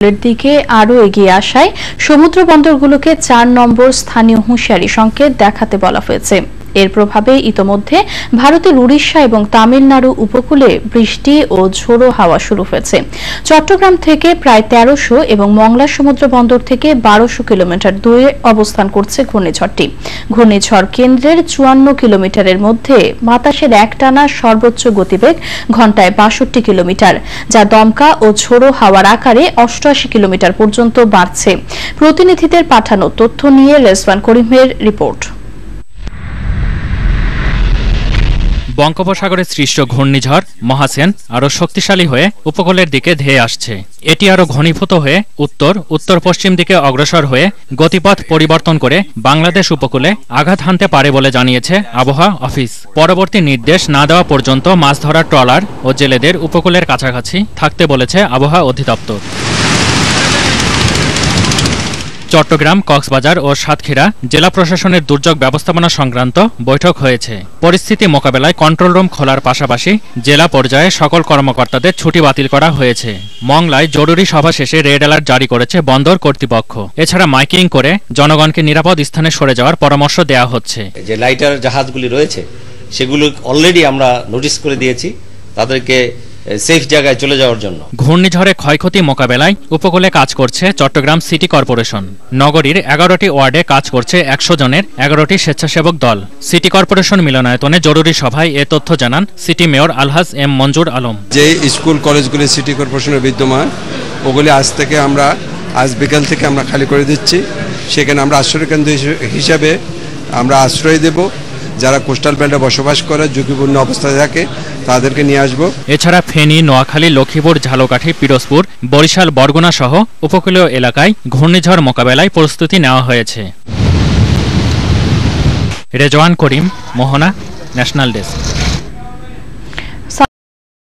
দিকে আরও এগিয়ে আসায় সমুদ্র বন্দরগুলোকে চার নম্বর স্থানীয় হুঁশিয়ারি সংকেত দেখাতে বলা হয়েছে। এর প্রভাবে ইতোমধ্যে ভারতের উড়িষ্যা এবং তামিলনাড়ু উপকূলে বৃষ্টি ও ঝোড়ো হাওয়া শুরু হয়েছে। চট্টগ্রাম থেকে প্রায় তেরোশো এবং মংলা সমুদ্র বন্দর থেকে বারোশো কিলোমিটার দূরে অবস্থান করছে ঘূর্ণিঝড়টি। ঘূর্ণিঝড় কেন্দ্রের চুয়ান্ন কিলোমিটারের মধ্যে বাতাসের একটানা সর্বোচ্চ গতিবেগ ঘন্টায় বাষট্টি কিলোমিটার, যা দমকা ও ঝোড়ো হাওয়ার আকারে অষ্টআশি কিলোমিটার পর্যন্ত বাড়ছে। প্রতিনিধিদের পাঠানো তথ্য নিয়ে রেজওয়ান করিমের রিপোর্ট। বঙ্গোপসাগরে সৃষ্ট ঘূর্ণিঝড় মহাসেন আরও শক্তিশালী হয়ে উপকূলের দিকে ধেয়ে আসছে। এটি আরও ঘনীভূত হয়ে উত্তর উত্তর পশ্চিম দিকে অগ্রসর হয়ে গতিপথ পরিবর্তন করে বাংলাদেশ উপকূলে আঘাত হানতে পারে বলে জানিয়েছে আবহাওয়া অফিস। পরবর্তী নির্দেশ না দেওয়া পর্যন্ত মাছ ধরার ট্রলার ও জেলেদের উপকূলের কাছাকাছি থাকতে বলেছে আবহাওয়া অধিদপ্তর। চট্টগ্রাম, কক্সবাজার ও সাতক্ষীরা জেলা প্রশাসনের দুর্যোগ ব্যবস্থাপনা সংক্রান্ত বৈঠক হয়েছে। পরিস্থিতি মোকাবেলায় কন্ট্রোল রুম খোলার পাশাপাশি জেলা পর্যায়ে সকল কর্মকর্তাদের ছুটি বাতিল করা হয়েছে। মংলায় জরুরি সভা শেষে রেড অ্যালার্ট জারি করেছে বন্দর কর্তৃপক্ষ। এছাড়া মাইকিং করে জনগণকে নিরাপদ স্থানে সরে যাওয়ার পরামর্শ দেওয়া হচ্ছে। যে লাইটার জাহাজগুলি রয়েছে, সেগুলো অলরেডি আমরা নোটিশ করে দিয়েছি। তাদেরকে সেফ জায়গায় চলে যাওয়ার জন্য। ঘূর্ণিঝড়ে ক্ষয়ক্ষতি মোকাবেলায় উপকূলে কাজ করছে চট্টগ্রাম সিটি কর্পোরেশন। নগরীর এগারোটি ওয়ার্ডে কাজ করছে একশো জনের এগারোটি স্বেচ্ছাসেবক দল। সিটি কর্পোরেশন মিলনায়তনে জরুরি সভায় এ তথ্য জানান city mayor Alhaj M Manjur Alam. যে স্কুল কলেজগুলি সিটি কর্পোরেশনের বিদ্যমান ওগুলি আজ থেকে আমরা আজ বিকাল থেকে আমরা খালি করে দিচ্ছি। সেখানে আমরা আশ্রয় কেন্দ্র হিসে- হিসাবে আমরা আশ্রয় দেব। যারা কোস্টাল বেল্টে বসবাস করে ঝুঁকিপূর্ণ অবস্থায় থাকে তাদেরকে নিয়ে আসব। এছাড়া ফেনী, নোয়াখালী, লক্ষ্মীপুর, ঝালকাঠি, পিরোজপুর, বরিশাল, বরগুনা সহ উপকূলীয় এলাকায় ঘূর্ণিঝড় মোকাবেলায় প্রস্তুতি নেওয়া হয়েছে। Rezwan Karim, Mohona, national desk.